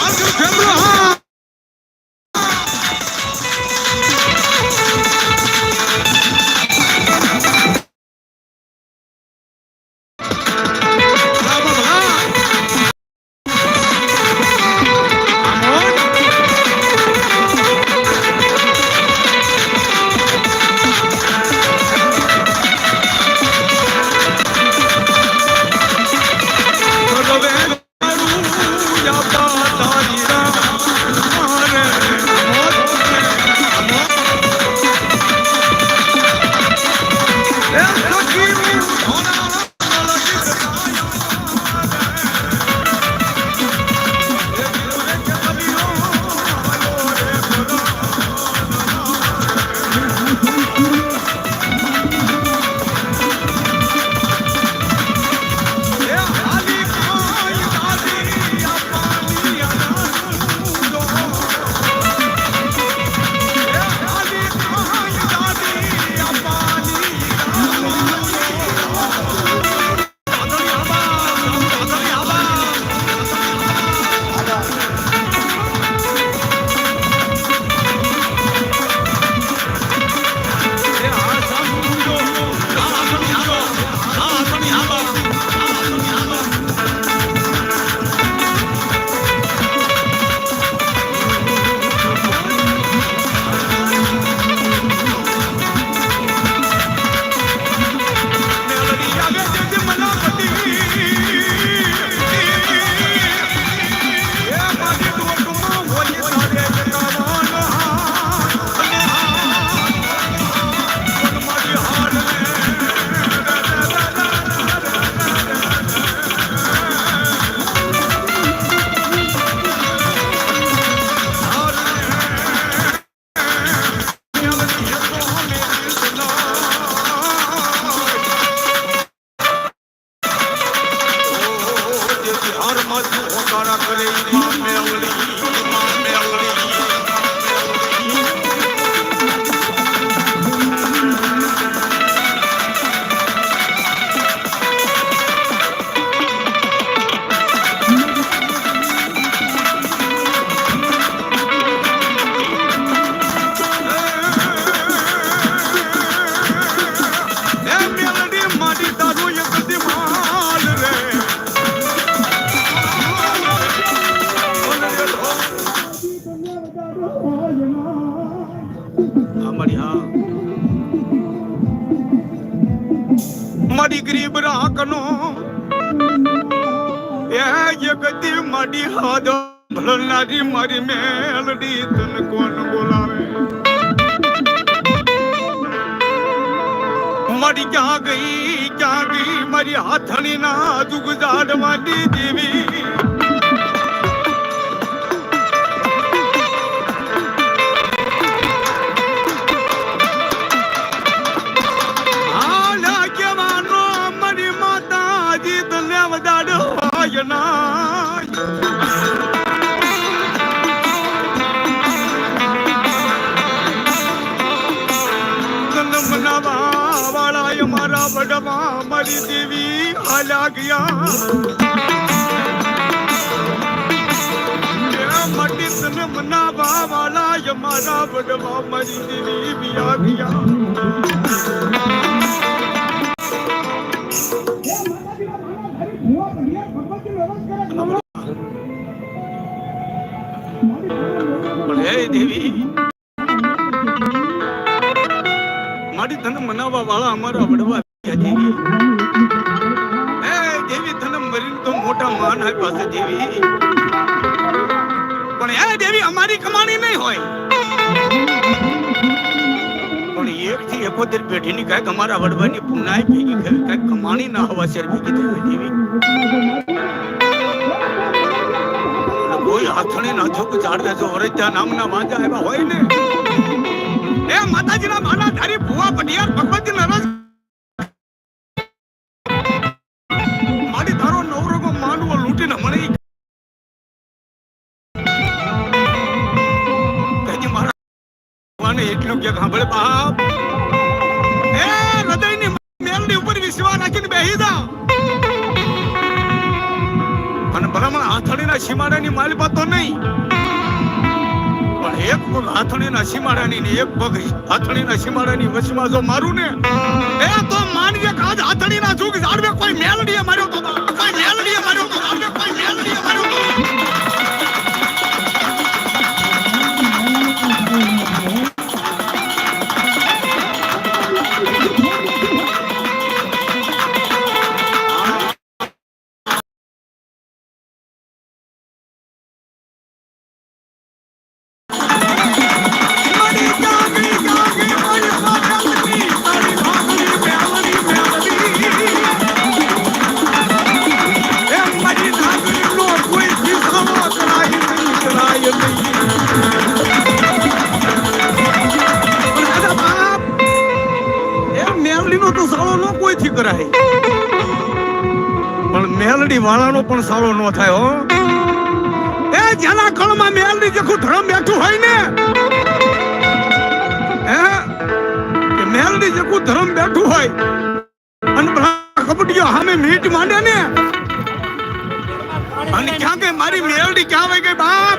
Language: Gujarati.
完成全部啊 family, my family. મારી ગરીબ રાખનો એ જગતી મારી હાદ ભલનારી મારી મેલડી, તને કોણ બોલાવે? મારી ક્યાં ગઈ ક્યાં ગઈ, મારી હાથણી ના જુગજાડ માટી દેવી? મનાવા વાળાએ મારા વડમાં મારી દેવી હાલ્યા ગયા માટી તન મનાવા વાળાએ મારા વડમાં મારી દેવી વિયા ગયા મારી તને મનાવવા વાળા અમારા વડવા હે દેવી તને મરીને તો મોટા માન આપ્યા પાસે દેવી પણ હે દેવી અમારી કમાણી નહીં હોય. પણ એક થી એકોતેર પેઢી ની કંઈક અમારા વડવાની પુનાય ભેગી કંઈક કમાણી ના હવા શેર ભેગી થઈ હોય દેવી કોઈ હાથણી ના થયું ઝાડવે જો ઓરત્યા નામના વાંચા એવા હોય ને. એ માતાજીના માના ધારી ભુવા પટિયાર ભગવતી નરસ મારી તારો નવરોગો માનવો લૂંટીને મળી કહેતી મારા ભગવાને એટલું કે સાંભળે બાપ. એ હૃદયની મેલની ઉપર વિશ્વાસ રાખીને બેહી જા. અને ભલામણ હાથણીના સીમાડાની માલિપા તો નહીં. એક પગ હાથણીના સીમાડાની ને એક પગ હાથણીના સીમાડાની વચમાં જો મારું ને, એ તો માનજે કે આજ હાથણીના જુગ ઝાડવે કોઈ મેલડીએ માર્યો તો કોઈ મેલડીએ માર્યો તો કરાય. પણ મેલડી વાળાનો પણ સારો નો થાય એ જેના કળમાં મેલડી જેખું ધરમ બેઠું હોય ને, હે મેલડી જેખું ધરમ બેઠું હોય, અને પેલા કપટીઓ સામે મીટ માંડે ને, અને ક્યાં કે મારી મેલડી ક્યાં વઈ ગઈ બાપ?